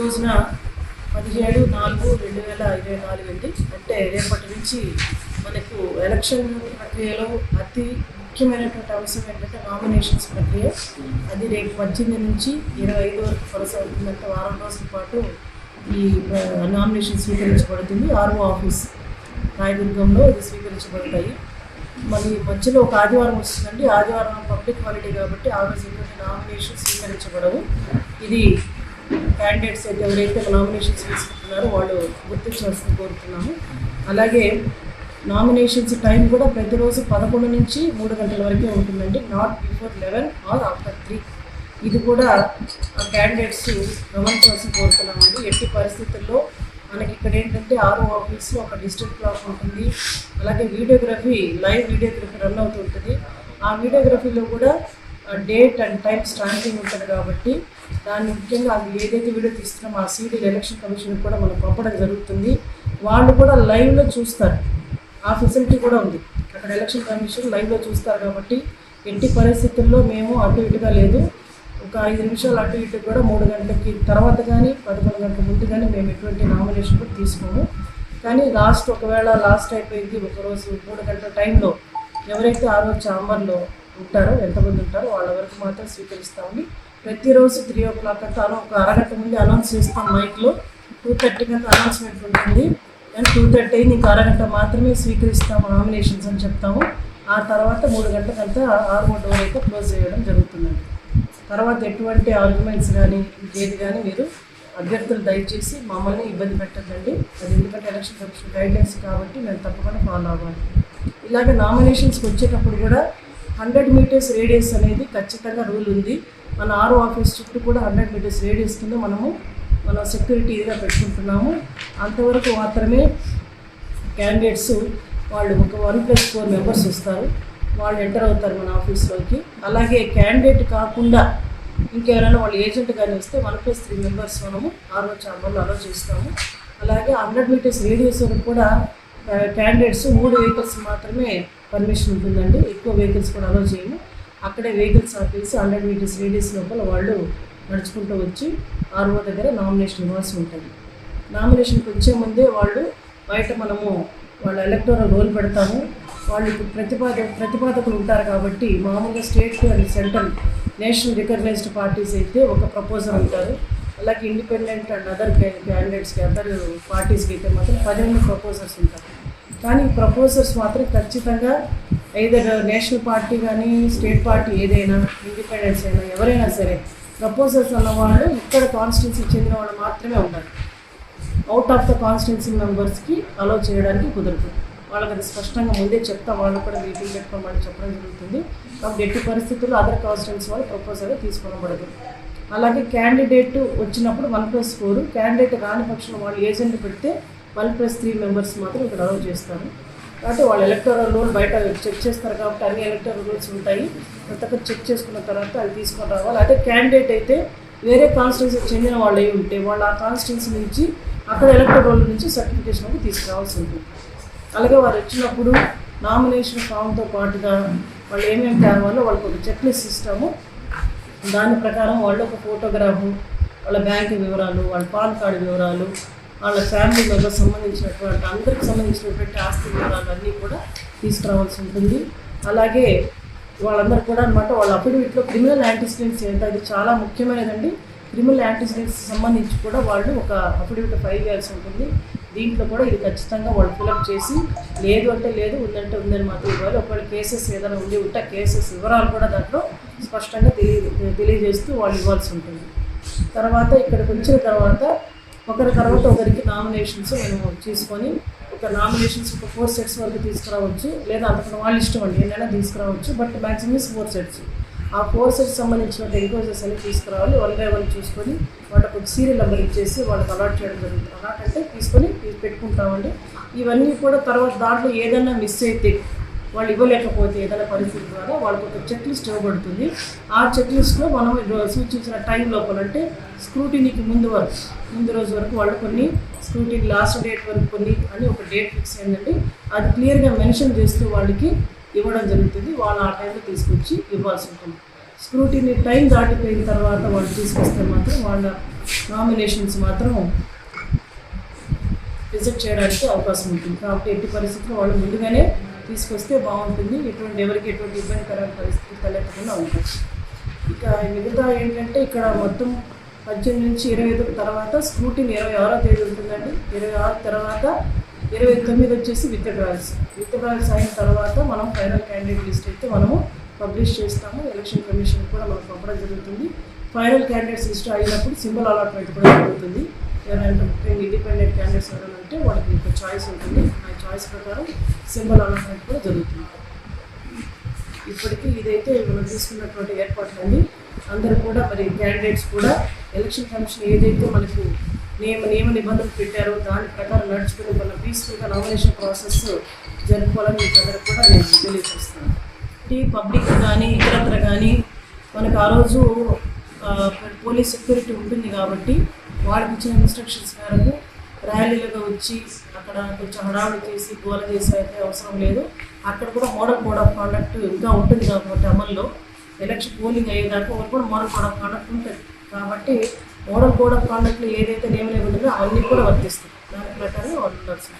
రోజున పదిహేడు నాలుగు రెండు వేల ఇరవై నాలుగు అండి అంటే రేపటి నుంచి మనకు ఎలక్షన్ ప్రక్రియలో అతి ముఖ్యమైనటువంటి అంశం ఏంటంటే నామినేషన్స్ ప్రక్రియ. అది రేపు పద్దెనిమిది నుంచి ఇరవై ఐదు వరకు కొనసాగుతుందంటే వారం రోజుల పాటు ఈ నామినేషన్ స్వీకరించబడుతుంది. ఆర్ఓ ఆఫీస్ రాయదుర్గంలో ఇది స్వీకరించబడతాయి. మళ్ళీ మధ్యలో ఒక ఆదివారం వస్తుందండి. ఆదివారం పబ్లిక్ హాలిడే కాబట్టి ఆ రోజు నామినేషన్ స్వీకరించబడవు? ఇది క్యాండిడేట్స్ అయితే ఎవరైతే నామినేషన్స్ తీసుకుంటున్నారో వాళ్ళు గుర్తించాల్సింది కోరుతున్నాము. అలాగే నామినేషన్స్ టైం కూడా ప్రతిరోజు పదకొండు నుంచి మూడు గంటల వరకే ఉంటుందండి. Not before eleven or after three ఇది కూడా ఆ క్యాండిడేట్స్ గమనించాల్సి కోరుతున్నామండి. ఎట్టి పరిస్థితుల్లో మనకి ఇక్కడ ఏంటంటే ఆరో ఆఫీస్లో ఒక డిజిటల్ క్లాక్ ఉంటుంది. అలాగే వీడియోగ్రఫీ లైవ్ వీడియోగ్రఫీ రన్ అవుతుంటుంది ఆ వీడియోగ్రఫీలో కూడా డేట్ అండ్ టైం స్టాంపింగ్ ఉంటుంది కాబట్టి దాన్ని ముఖ్యంగా అది ఏదైతే వీడియో తీస్తున్నామో ఆ సీడీ ఎలక్షన్ కమిషన్ కూడా మనం పంపడం జరుగుతుంది. వాళ్ళు కూడా లైవ్లో చూస్తారు. ఆ ఫెసిలిటీ కూడా ఉంది. అక్కడ ఎలక్షన్ కమిషన్ లైవ్లో చూస్తారు కాబట్టి ఎట్టి పరిస్థితుల్లో మేము అటు ఇటుగా లేదు. ఒక ఐదు నిమిషాలు అటు ఇటు కూడా మూడు గంటలకి తర్వాత కానీ పదకొండు గంటల ముందు కానీ మేము ఎటువంటి నామినేషన్ కూడా తీసుకోము. కానీ లాస్ట్ ఒకవేళ లాస్ట్ అయిపోయింది ఒకరోజు మూడు గంటల టైంలో ఎవరైతే ఆ రోజు చాంబర్లో ఉంటారో ఎంతమంది ఉంటారో వాళ్ళ వరకు మాత్రం స్వీకరిస్తామని ప్రతిరోజు త్రీ ఓ క్లాక్ అంతా అలా ఒక అరగంట ముందు అనౌన్స్ చేస్తాం మైక్లో టూ థర్టీ అంతా అనౌన్స్మెంట్ ఉంటుంది. అండ్ టూ థర్టీ అయింది ఇంకా అరగంట మాత్రమే స్వీకరిస్తాము నామినేషన్స్ అని చెప్తాము. ఆ తర్వాత మూడు గంటలంతా ఆరు డోర్ అయితే క్లోజ్ చేయడం జరుగుతుందండి. తర్వాత ఎటువంటి ఆర్గ్యుమెంట్స్ కానీ ఏది కానీ మీరు అభ్యర్థులు దయచేసి మమ్మల్ని ఇబ్బంది పెట్టద్దండి. అది ఎందుకంటే ఎలక్షన్ కమిషన్ గైడ్లైన్స్ కాబట్టి మేము తప్పకుండా ఫాలో అవ్వాలి. ఇలాగ నామినేషన్స్కి వచ్చేటప్పుడు కూడా హండ్రెడ్ మీటర్స్ రేడియస్ అనేది ఖచ్చితంగా రూల్ ఉంది. మన ఆరో ఆఫీస్ చుట్టూ కూడా హండ్రెడ్ మీటర్స్ రేడియస్ కింద మనము మన సెక్యూరిటీ ఇదిగా పెట్టుకుంటున్నాము. అంతవరకు మాత్రమే క్యాండిడేట్స్ వాళ్ళు ఒక వన్ ప్లస్ ఫోర్ మెంబర్స్ వస్తారు. వాళ్ళు ఎంటర్ అవుతారు మన ఆఫీస్లోకి. అలాగే క్యాండిడేట్ కాకుండా ఇంకెవరైనా వాళ్ళు ఏజెంట్ కానీ వస్తే వన్ ప్లస్ త్రీ మెంబర్స్ మనము ఆరో ఛాంబర్లో అలో చేస్తాము. అలాగే హండ్రెడ్ మీటర్స్ రేడియస్ వరకు కూడా క్యాండిడేట్స్ మూడు వెహికల్స్ మాత్రమే పర్మిషన్ ఉంటుందండి. ఎక్కువ వెహికల్స్ కూడా అలో చేయము. అక్కడే వెహికల్స్ ఆపేసి హండ్రెడ్ మీటర్స్ రేడియస్ లోపల వాళ్ళు నడుచుకుంటూ వచ్చి ఆర్ఓ దగ్గర నామినేషన్ ఇవ్వాల్సి ఉంటుంది. నామినేషన్కి వచ్చే ముందే వాళ్ళు బయట మనము వాళ్ళ ఎలక్టోరల్ రోల్ పెడతాము. వాళ్ళు ఇప్పుడు ప్రతిపాద ప్రతిపాదకులు ఉంటారు కాబట్టి మామూలుగా state and central national recognised parties అయితే ఒక ప్రపోజల్ ఉంటారు. అలాగే ఇండిపెండెంట్ అండ్ అదర్ క్యాండిడేట్స్కి అదర్ పార్టీస్కి అయితే మాత్రం పదిహేను ప్రపోజర్స్ ఉంటారు కానీ ప్రపోజర్స్ మాత్రం ఖచ్చితంగా ఏదైనా నేషనల్ పార్టీ కానీ స్టేట్ పార్టీ ఏదైనా ఇండిపెండెన్స్ అయినా ఎవరైనా సరే ప్రపోజర్స్ అన్నవాళ్ళు ఇక్కడ కాన్స్టిట్యున్సీ చెందిన వాళ్ళు మాత్రమే ఉంటారు అవుట్ ఆఫ్ ద కాన్స్టిట్యున్సీ మెంబర్స్కి అలో చేయడానికి కుదరదు. వాళ్ళకి అది స్పష్టంగా ముందే చెప్తా వాళ్ళు కూడా మీటింగ్ పెట్టుకోమని చెప్పడం జరుగుతుంది. కాబట్టి ఎట్టి పరిస్థితుల్లో అదర్ కాన్స్టిట్యున్సీ వాళ్ళు ప్రపోజల్ తీసుకోనబడదు. అలాగే క్యాండిడేట్ వచ్చినప్పుడు వన్ ప్లస్ ఫోర్ క్యాండిడేట్ రాని పక్షంలో వాళ్ళు ఏజెంట్ పెడితే వన్ ప్లస్ త్రీ మెంబర్స్ మాత్రం ఇక్కడ అలౌ చేస్తారు. కాబట్టి వాళ్ళు ఎలక్టోరల్ రూల్ బయట చెక్ చేస్తారు కాబట్టి అన్ని ఎలక్టోరల్ రూల్స్ ఉంటాయి. ప్రతి చెక్ చేసుకున్న తర్వాత అది తీసుకొని రావాలి. అదే క్యాండిడేట్ అయితే వేరే కాన్స్టిట్యూన్సీకి చెందిన వాళ్ళు అయి ఉంటే వాళ్ళు ఆ కాన్స్టిట్యూన్సీ నుంచి అక్కడ ఎలక్టోరల్ నుంచి సర్టిఫికేషన్ అనేది తీసుకురావాల్సి ఉంటుంది. అలాగే వారు వచ్చినప్పుడు నామినేషన్ ఫామ్తో పాటుగా వాళ్ళు ఏమేమి కావాలో వాళ్ళకి ఒక చెక్ లిస్ట్ ఇస్తాము దాని ప్రకారం వాళ్ళు ఒక ఫోటోగ్రాఫు వాళ్ళ బ్యాంక్ వివరాలు వాళ్ళ పాన్ కార్డు వివరాలు వాళ్ళ ఫ్యామిలీ మెంబర్స్ సంబంధించినటువంటి అందరికి సంబంధించినటువంటి ఆస్తి వివరాలు అన్నీ కూడా తీసుకురావాల్సి ఉంటుంది. అలాగే వాళ్ళందరూ కూడా అనమాట వాళ్ళ అఫిడవిట్లో క్రిమినల్ యాంటిసిడెంట్స్ ఏంటో అది చాలా ముఖ్యమైనదండి. క్రిమినల్ యాంటిసిడెంట్స్ సంబంధించి కూడా వాళ్ళు ఒక అఫిడవిట్ ఫైల్ చేయాల్సి ఉంటుంది. దీంట్లో కూడా ఇది ఖచ్చితంగా వాళ్ళు ఫిలప్ చేసి లేదు అంటే లేదు ఉందంటే ఉందని మాత్రం ఇవ్వాలి. ఒకవేళ కేసెస్ ఏదైనా ఉండి ఉంటే కేసెస్ వివరాలు కూడా దాంట్లో స్పష్టంగా తెలియ తెలియజేస్తూ వాళ్ళు ఇవ్వాల్సి ఉంటుంది. తర్వాత ఇక్కడికి వచ్చిన తర్వాత ఒకరి తర్వాత ఒకరికి నామినేషన్స్ మేము తీసుకొని ఒక నామినేషన్స్ ఒక ఫోర్ సెట్స్ వరకు తీసుకురావచ్చు. లేదా అంతకన్నా వాళ్ళ ఇష్టం అండి ఏదైనా తీసుకురావచ్చు. బట్ మ్యాక్సిమం ఫోర్ సెట్స్ ఆ ఫోర్ సెట్స్ సంబంధించిన ఎంక్వైరీస్ అన్ని తీసుకురావాలి. వన్ బై వన్ చూసుకొని వాళ్ళకు ఒక సీరియల్ నెంబర్ ఇచ్చేసి వాళ్ళకి అలాట్ చేయడం జరుగుతుంది. అలాట్ అంటే తీసుకొని పెట్టుకుంటామండి. ఇవన్నీ కూడా తర్వాత దాంట్లో ఏదైనా మిస్ అయితే వాళ్ళు ఇవ్వలేకపోతే ఏదైనా పరిస్థితి ద్వారా వాళ్ళకి ఒక చెక్ లిస్ట్ ఇవ్వబడుతుంది. ఆ చెక్ లిస్ట్లో మనం సూచించిన టైం లోపల అంటే స్క్రూటినీకి ముందు వరకు ముందు రోజు వరకు వాళ్ళు కొన్ని స్క్రూటినీ లాస్ట్ డేట్ వరకు కొన్ని అని ఒక డేట్ ఫిక్స్ అయిందండి అది క్లియర్గా మెన్షన్ చేస్తూ వాళ్ళకి ఇవ్వడం జరుగుతుంది. వాళ్ళు ఆ టైంలో తీసుకొచ్చి ఇవ్వాల్సి ఉంటుంది. స్క్రూటీని టైం దాటిపోయిన తర్వాత వాళ్ళు తీసుకొస్తే మాత్రం వాళ్ళ నామినేషన్స్ మాత్రం రిజెక్ట్ చేయడానికి అవకాశం ఉంటుంది. కాబట్టి ఎట్టి పరిస్థితుల్లో వాళ్ళు ముందుగానే తీసుకొస్తే బాగుంటుంది. ఎటువంటి ఎవరికి ఎటువంటి ఇబ్బందికరమైన పరిస్థితి తలెత్తకుండా ఉంటుంది. ఇక మిగతా ఏంటంటే ఇక్కడ మొత్తం పద్దెనిమిది నుంచి ఇరవై ఐదు తర్వాత స్కూటీని ఇరవై ఆరో తేదీ ఉంటుందండి. ఇరవై ఆరు తర్వాత ఇరవై తొమ్మిది వచ్చేసి విత్ డ్రాయల్స్ విత్ డ్రాయల్స్ అయిన తర్వాత మనం ఫైనల్ క్యాండిడేట్ లిస్ట్ అయితే మనము పబ్లిష్ చేస్తాము. ఎలక్షన్ కమిషన్ కూడా మనకు పంపడం జరుగుతుంది. ఫైనల్ క్యాండిడేట్స్ లిస్ట్ అయినప్పుడు సింబల్ అలాట్మెంట్ కూడా జరుగుతుంది. ఎవరైనా ఇండిపెండెంట్ క్యాండిడేట్స్ ఎవరైనా ఉంటే వాళ్ళకి ఒక చాయిస్ ఉంటుంది. ఆ చాయిస్ ప్రకారం సింబల్ అలాట్మెంట్ కూడా జరుగుతుంది. ఇప్పటికీ ఇదైతే మనం తీసుకున్నటువంటి ఏర్పాట్లు అండి అందరూ కూడా మరి క్యాండిడేట్స్ కూడా ఎలక్షన్ కమిషన్ ఏదైతే మనకు నియమ నియమ నిబంధనలు పెట్టారో దాని ప్రకారం నడుచుకుని మన పీస్ఫుల్గా నామినేషన్ ప్రాసెస్ జరుపుకోవాలని మీకు కూడా నేను తెలియజేస్తాను ఈ పబ్లిక్ కానీ ఇతరత్ర కానీ మనకు ఆ రోజు పోలీస్ సెక్యూరిటీ ఉంటుంది కాబట్టి వాళ్ళకి ఇచ్చిన ఇన్స్ట్రక్షన్స్ మేరకు ర్యాలీలుగా వచ్చి అక్కడ కొంచెం హడావుడి చేసి గోల చేసి అయితే అవసరం లేదు. అక్కడ కూడా మోడల్ కోడ్ ఆఫ్ కాండక్ట్ ఇంకా ఉంటుంది కాబట్టి అమల్లో. ఎలక్షన్ పోలింగ్ అయ్యేదాకా వాళ్ళు కూడా మోడల్ కోడ్ ఆఫ్ కాండక్ట్ ఉంటుంది. కాబట్టి మోడల్ కోడ్ ఆఫ్ కాండక్ట్లో ఏదైతే నియమ నిబంధనలు అవన్నీ కూడా వర్తిస్తాయి. దాని ప్రకారం వాళ్ళు ఉండాల్సి